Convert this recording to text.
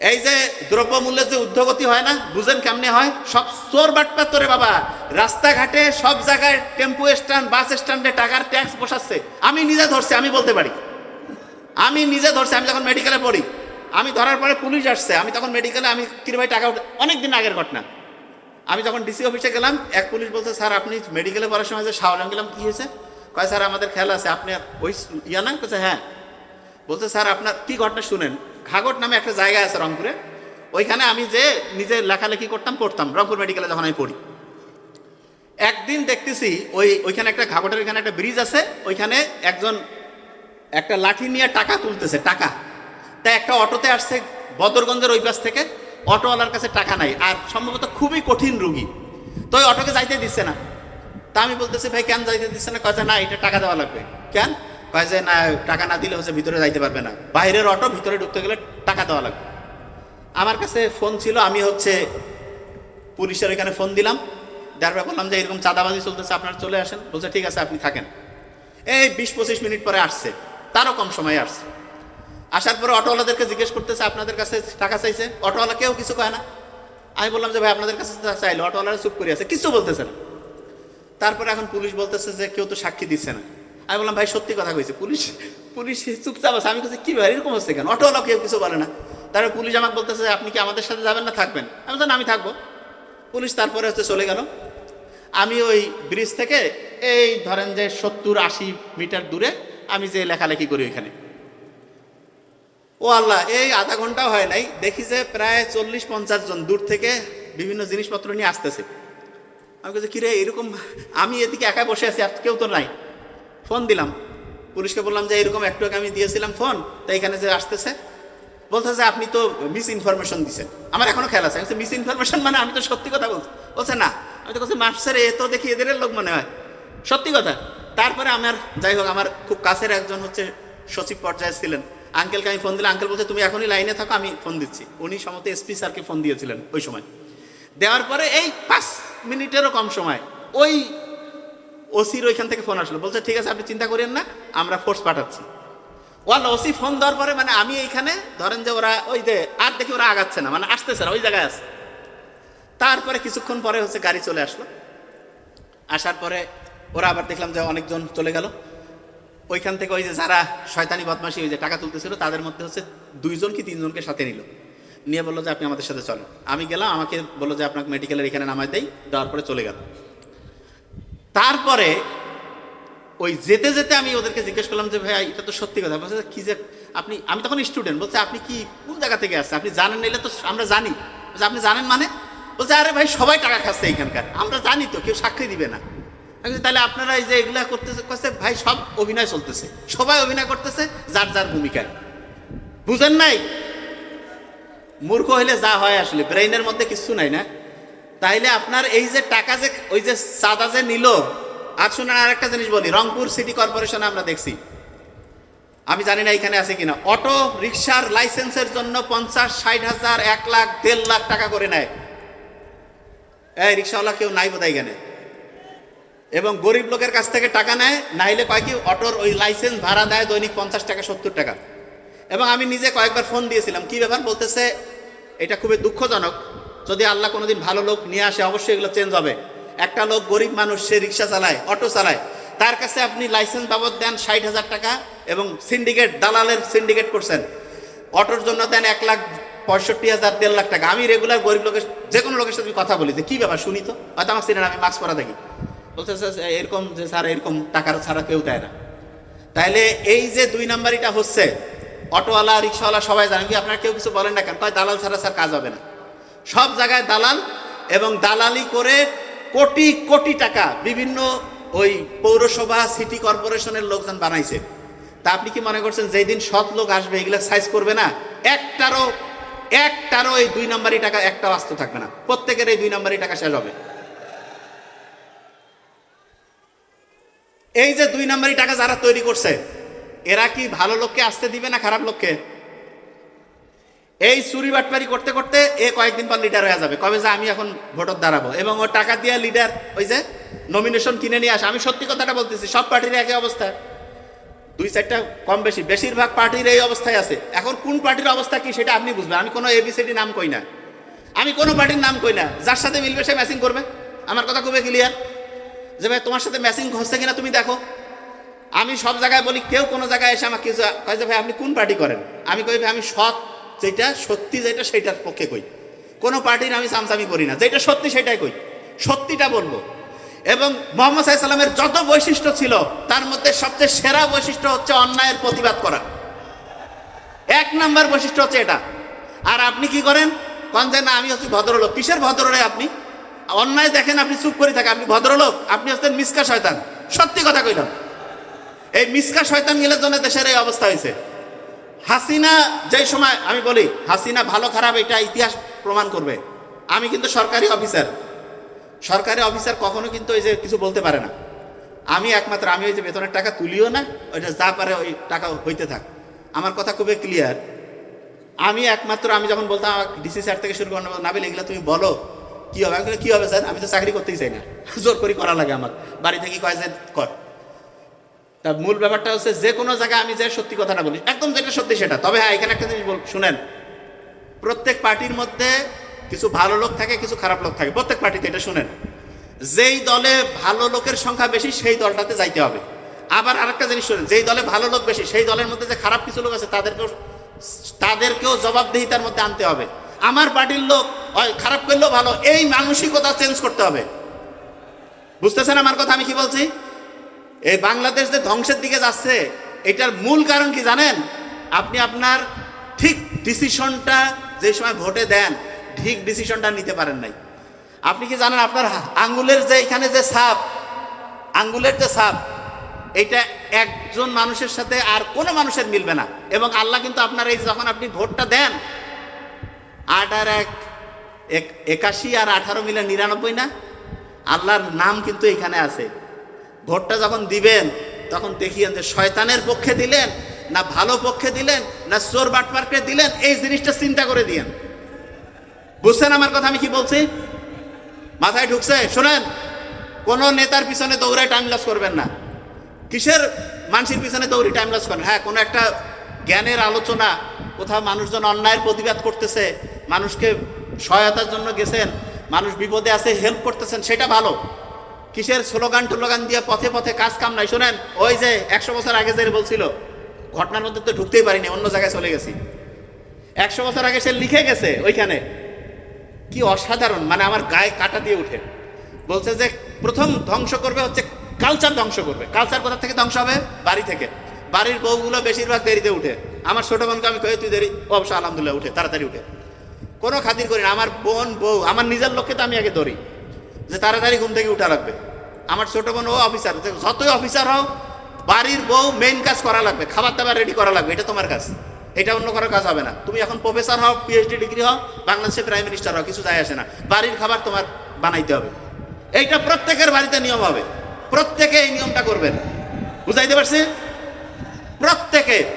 এই যে দ্রব্যমূল্যের যে উদ্যোগতি হয় না, বুঝেন কেমনে হয়? সব চোর বাটপার তোরে বাবা। রাস্তাঘাটে সব জায়গায় টেম্পু স্ট্যান্ড, বাস স্ট্যান্ডে টাকার ট্যাক্স বসাচ্ছে। আমি নিজে ধরছি, আমি বলতে পারি। আমি নিজে ধরছি, আমি যখন মেডিকেলে পড়ি, আমি ধরার পরে পুলিশ আসছে। আমি তখন মেডিকেলে আমি কিরে টাকা উঠে অনেক দিন আগের ঘটনা। আমি যখন ডিসি অফিসে গেলাম, এক পুলিশ বলছে, স্যার, আপনি মেডিকেলে পড়ার সময় যে শাওরাম গেলাম, কী হয়েছে? কয়, স্যার, আমাদের খেয়াল আছে আপনি ওই ইয়া না? বলছে হ্যাঁ। বলছে, স্যার, আপনার কী ঘটনা শুনেন? ঘাগট নামে একটা জায়গা আছে রংপুরে। ওইখানে আমি যে নিজে লেখালেখি করতাম, পড়তাম। রংপুর মেডিকেলে যখন আমি পড়ি। একদিন দেখতেছি ওই, ওইখানে একটা ঘাগটের ওইখানে একটা ব্রিজ আছে। ওইখানে একজন, একটা লাঠি নিয়ে টাকা তুলতেছে, টাকা। তাই একটা অটোতে আসছে বদরগঞ্জের ওই পাশ থেকে। অটোওয়ালার কাছে টাকা নাই। আর সম্ভবত খুবই কঠিন রুগী। তো ওই অটোকে যাইতে দিচ্ছে না। তা আমি বলতেছি, ভাই, কেন যাইতে দিচ্ছে না? যে, না, এটা টাকা দেওয়া লাগবে। কেন? কয় যে, না, টাকা না দিলে হচ্ছে ভিতরে যাইতে পারবে না। বাইরের অটো ভিতরে ঢুকতে গেলে টাকা দেওয়া লাগবে। আমার কাছে ফোন ছিল, আমি হচ্ছে পুলিশের ওইখানে ফোন দিলাম। দেওয়ার বললাম যে, এরকম চাঁদাবাজি চলতেছে, আপনার চলে আসেন। বলছে, ঠিক আছে, আপনি থাকেন। এই বিশ পঁচিশ মিনিট পরে আসছে। তারও কম সময়ে আসছে। আসার পরে অটোওয়ালাদেরকে জিজ্ঞেস করতেছে, আপনাদের কাছে টাকা চাইছে? অটোওয়ালা কেউ কিছু কয় না। আমি বললাম যে, ভাই, আপনাদের কাছে চাইলো। অটোওয়ালারা চুপ করে আছে, কিছু বলতেছে না। তারপরে এখন পুলিশ বলতেছে যে, কেউ তো সাক্ষী দিচ্ছে না। আমি বললাম, ভাই, সত্যি কথা কইছে, পুলিশ পুলিশ চুপচাপ আছে। আমি কাছে কি ভাই, এরকম হচ্ছে কেন? অটোওয়ালা কেউ কিছু বলে না। তারপরে পুলিশ আমাকে বলতেছে, আপনি কি আমাদের সাথে যাবেন না, থাকবেন? আমি বললাম, আমি থাকব। পুলিশ তারপরে হচ্ছে চলে গেল। আমি ওই ব্রিজ থেকে, এই ধরেন যে সত্তর আশি মিটার দূরে আমি যে লেখালেখি করি ওইখানে। ও আল্লাহ, এই আধা ঘন্টাও হয় নাই। দেখি যে প্রায় চল্লিশ পঞ্চাশ জন দূর থেকে বিভিন্ন জিনিসপত্র নিয়ে আসতেছে। আমি বলছি কিরে এরকম, আমি এদিকে একা বসে আছি, আর কেউ তো নাই। ফোন দিলাম। পুলিশকে বললাম যে, এরকম একটু আমি দিয়েছিলাম ফোন তো এখানে যে আসতেছে। বলতেছে, আপনি তো মিস ইনফরমেশন দিচ্ছেন আমার এখনও খেয়াল আছে। আমি মিস ইনফরমেশন মানে আমি তো সত্যি কথা বলছি। বলছে, না। আমি তো বলছি মাস্টার এ তো দেখি এদের লোক মনে হয়। সত্যি কথা। তারপরে আমার, যাই হোক, আমার খুব কাছের একজন হচ্ছে সচিব পর্যায়ে ছিলেন। আঙ্কেলকে আমি ফোন দিলাম। আঙ্কেল বলছে, তুমি এখনই লাইনে থাকো, আমি ফোন দিচ্ছি। উনি সম্ভবত এসপি স্যারকে ফোন দিয়েছিলেন ওই সময়। দেওয়ার পরে এই পাঁচ মিনিটেরও কম সময়, ওই ওসির ওইখান থেকে ফোন আসলো। বলছে, ঠিক আছে, আপনি চিন্তা করেন না, আমরা ফোর্স পাঠাচ্ছি। ওয়াল ওসি ফোন দেওয়ার পরে মানে আমি এইখানে, ধরেন যে ওরা ওই যে, আর দেখি ওরা আগাচ্ছে না মানে আসতেছে না, ওই জায়গায় আছে। তারপরে কিছুক্ষণ পরে হচ্ছে গাড়ি চলে আসলো। আসার পরে ওরা আবার দেখলাম যে অনেকজন চলে গেল। ওইখান থেকে ওই যে যারা শয়তানি বদমাসি ওই যে টাকা তুলতেছিল, তাদের মধ্যে হচ্ছে দুইজন কি তিনজনকে সাথে নিল। নিয়ে বলল যে, আপনি আমাদের সাথে চলেন। আমি গেলাম, আমাকে বলল যে, আপনাকে মেডিকেলের এখানে নামাই দেয় দেওয়ার পরে চলে গেল। তারপরে ওই যেতে যেতে আমি ওদেরকে জিজ্ঞেস করলাম যে ভাই এটা তো সত্যি কথা। বলছে, কি যে আপনি, আমি তখন স্টুডেন্ট বলছে, আপনি কি কোন জায়গা থেকে আসছে আপনি জানেন নিলে তো আমরা জানি। বলছে, আপনি জানেন মানে? বলছে, আরে ভাই, সবাই টাকা খাচ্ছে এইখানকার, আমরা জানি তো, কেউ সাক্ষী দিবে না। তাহলে আপনারা এই যে এগুলা করতেছে, করছে, ভাই, সব অভিনয় চলতেছে। সবাই অভিনয় করতেছে, যার যার ভূমিকায়। বুঝেন নাই? মূর্খ হইলে যা হয় আসলে ব্রেইনের মধ্যে কিছু নাই না? তাইলে আপনার এই যে টাকা যে, ওই যে সাদা যে নিল, আর শুনেন, আর একটা জিনিস বলি, রংপুর সিটি কর্পোরেশনে আমরা দেখছি। আমি জানি না এখানে আছে কিনা। অটো রিক্সার লাইসেন্সের জন্য পঞ্চাশ, ষাট হাজার, এক লাখ, দেড় লাখ টাকা করে নেয়। এই রিক্সাওয়ালা কেউ নাই বোধ এখানে। এবং গরিব লোকের কাছ থেকে টাকা নেয়, নাইলে কয় কি, অটোর ওই লাইসেন্স ভাড়া দেয় দৈনিক পঞ্চাশ টাকা, সত্তর টাকা। এবং আমি নিজে কয়েকবার ফোন দিয়েছিলাম, কি ব্যাপার বলতেছে, এটা খুবই দুঃখজনক। যদি আল্লাহ কোনোদিন ভালো লোক নিয়ে আসে, অবশ্যই এগুলো চেঞ্জ হবে। একটা লোক গরিব মানুষ, সে রিক্সা চালায়, অটো চালায়। তার কাছে আপনি লাইসেন্স বাবদ দেন ষাট হাজার টাকা এবং সিন্ডিকেট দালালের সিন্ডিকেট করছেন। অটোর জন্য দেন এক লাখ পঁয়ষট্টি হাজার, দেড় লাখ টাকা। আমি রেগুলার গরিব লোকের যে কোনো লোকের সাথে কথা বলি, যে কী ব্যাপার, শুনি তো? হয়তো আমার সিনেমা আমি মাস্ক পরা দেখি। বলতে এরকম যে স্যার, এরকম টাকার ছাড়া কেউ দেয় না। তাইলে এই যে দুই নাম্বারিটা হচ্ছে, অটোওয়ালা, রিক্সাওয়ালা সবাই জানেন কি, আপনারা কেউ কিছু বলেন না কেন? তাই দালাল ছাড়া স্যার কাজ হবে না। সব জায়গায় দালাল এবং দালালি করে কোটি কোটি টাকা বিভিন্ন ওই পৌরসভা সিটি কর্পোরেশনের লোকজন বানাইছে। তা আপনি কি মনে করছেন যেই দিন সৎ লোক আসবে, এগুলো সাইজ করবে না? একটারও একটারও এই দুই নাম্বারই টাকা, একটা বাস্ত থাকবে না। প্রত্যেকের এই দুই নাম্বারই টাকা শেষ হবে। এই যে দুই নম্বরই টাকা যারা তৈরি করছে, এরা কি ভালো লোককে আসতে দিবে না খারাপ লোককে? এই চুরি বাটপারি করতে করতে এ কয়েকদিন পর লিডার হয়ে যাবে। কবে যে আমি এখন ভোটর দাঁড়াবো। এবং ও টাকা দিয়ে লিডার ওই যে নমিনেশন কিনে নিয়ে আসে। আমি সত্যি কথাটা বলতেছি, সব পার্টির একই অবস্থা। দুই চারটা কম বেশি। বেশিরভাগ পার্টির এই অবস্থায় আছে। এখন কোন পার্টির অবস্থা কি সেটা আপনি বুঝবেন। আমি কোনো এবিসিডি নাম কই না। আমি কোনো পার্টির নাম কই না। যার সাথে মিলবে সে ম্যাচিং করবে। আমার কথা খুবই ক্লিয়ার যে ভাই, তোমার সাথে ম্যাচিং হচ্ছে কিনা তুমি দেখো। আমি সব জায়গায় বলি, কেউ কোনো জায়গায় এসে আমাকে কয় যে ভাই, আপনি কোন পার্টি করেন? আমি কই, ভাই, আমি সৎ যেটা সত্যি, যেটা সেইটার পক্ষে কই। কোনো পার্টির আমি সামসামি করি না, যেটা সত্যি সেটাই কই। সত্যিটা বলব। এবং মোহাম্মদ সাল্লামের যত বৈশিষ্ট্য ছিল, তার মধ্যে সবচেয়ে সেরা বৈশিষ্ট্য হচ্ছে অন্যায়ের প্রতিবাদ করা। এক নাম্বার বৈশিষ্ট্য হচ্ছে এটা। আর আপনি কি করেন? কন যে, না, আমি হচ্ছি ভদ্রলোক। কিসের ভদ্ররে আপনি? অন্যায় দেখেন আপনি, চুপ করে থাকেন। আপনি ভদ্রলোক, আপনি হচ্ছেন মিসকা শয়তান। সত্যি কথা কইলাম। এই মিসকা শয়তান গেলে জন্য দেশের এই অবস্থা হয়েছে হাসিনা, যেই সময় আমি বলি, হাসিনা ভালো, খারাপ, এটা ইতিহাস প্রমাণ করবে। আমি কিন্তু সরকারি অফিসার। সরকারি অফিসার কখনো কিন্তু ওই যে কিছু বলতে পারে না। আমি একমাত্র, আমি ওই যে বেতনের টাকা তুলিও না, ওইটা যা পারে ওই টাকা হইতে থাক। আমার কথা খুবই ক্লিয়ার আমি একমাত্র, আমি যখন বলতাম ডিসি স্যার থেকে শুরু করে নাবিল, এগুলো তুমি বলো, কি হবে? আমি কি হবে স্যার? আমি তো চাকরি করতেই চাই না। জোর করি করা লাগে আমার। বাড়ি থেকে কয় যে কর তা মূল ব্যাপারটা হচ্ছে যে কোনো জায়গায় আমি যে সত্যি কথাটা বলি, একদম যেটা সত্যি সেটা। তবে হ্যাঁ এখানে একটা জিনিস শুনেন, প্রত্যেক পার্টির মধ্যে কিছু ভালো লোক থাকে, কিছু খারাপ লোক থাকে। প্রত্যেক পার্টিতে এটা শুনেন। যেই দলে ভালো লোকের সংখ্যা বেশি, সেই দলটাতে যাইতে হবে। আবার আরেকটা জিনিস শুনেন, যেই দলে ভালো লোক বেশি, সেই দলের মধ্যে যে খারাপ কিছু লোক আছে, তাদেরকেও তাদেরকেও জবাবদিহিতার মধ্যে আনতে হবে। আমার পার্টির লোক হয় খারাপ করলেও ভালো, এই মানসিকতা চেঞ্জ করতে হবে। বুঝতেছেন আমার কথা আমি কি বলছি? এই বাংলাদেশ যে ধ্বংসের দিকে যাচ্ছে, এটার মূল কারণ কি জানেন? আপনি আপনার ঠিক ডিসিশনটা যে সময় ভোটে দেন, ঠিক ডিসিশনটা নিতে পারেন নাই। আপনি কি জানেন আপনার আঙ্গুলের যে এখানে যে সাপ আঙ্গুলের যে সাপ এটা একজন মানুষের সাথে আর কোনো মানুষের মিলবে না। এবং আল্লাহ কিন্তু আপনার এই যখন আপনি ভোটটা দেন আট আর এক- একাশি আর আঠারো মিলে নিরানব্বই না? আল্লাহর নাম কিন্তু এখানে আছে। ভোটটা যখন দিবেন, তখন দেখিয়েন যে শয়তানের পক্ষে দিলেন, না ভালো পক্ষে দিলেন, না চোর বাটপারকে দিলেন, এই জিনিসটা চিন্তা করে দিয়েন। বুঝছেন আমার কথা আমি কি বলছি? মাথায় ঢুকছে, শোনেন, কোন নেতার পিছনে দৌড়ায় টাইম লস করবেন না। কিসের মানুষের পিছনে দৌড়ি টাইম লস করেন? হ্যাঁ কোনো একটা জ্ঞানের আলোচনা, কোথাও মানুষজন অন্যায়ের প্রতিবাদ করতেছে, মানুষকে সহায়তার জন্য গেছেন, মানুষ বিপদে আছে হেল্প করতেছেন, সেটা ভালো। কিসের স্লোগান টোলোগান দিয়ে পথে পথে কাজ কাম নাই? শোনেন, ওই যে একশো বছর আগে যে বলছিল, ঘটনার মধ্যে তো ঢুকতেই পারিনি, অন্য জায়গায় চলে গেছি। একশো বছর আগে সে লিখে গেছে ওইখানে, কি অসাধারণ মানে আমার গায়ে কাটা দিয়ে উঠে। বলছে যে প্রথম ধ্বংস করবে হচ্ছে কালচার ধ্বংস করবে। কালচার কোথা থেকে ধ্বংস হবে? বাড়ি থেকে। বাড়ির বউগুলো বেশিরভাগ দেরিতে উঠে। আমার ছোট বোনকে আমি কয়ে তুই দেরি অবশ্য আলহামদুলিল্লাহ, উঠে, তাড়াতাড়ি উঠে। কোনো খাতির করি না, আমার বোন, বউ, আমার নিজের লোককে তো আমি আগে ধরি। যে তাড়াতাড়ি ঘুম থেকে উঠা লাগবে। আমার ছোট বোন, ও অফিসার যতই অফিসার হও বাড়ির বউ মেইন কাজ করা লাগবে খাবার দাবার রেডি করা লাগবে, এটা তোমার কাজ। এটা অন্য কারও কাজ হবে না। তুমি এখন প্রফেসর হও পিএইচডি ডিগ্রি হও বাংলাদেশে প্রাইম মিনিস্টার হও, কিছু যায় আসে না। বাড়ির খাবার তোমার বানাইতে হবে। এইটা প্রত্যেকের বাড়িতে নিয়ম হবে। প্রত্যেকে এই নিয়মটা করবেন। বুঝাইতে পারছি? প্রত্যেকে।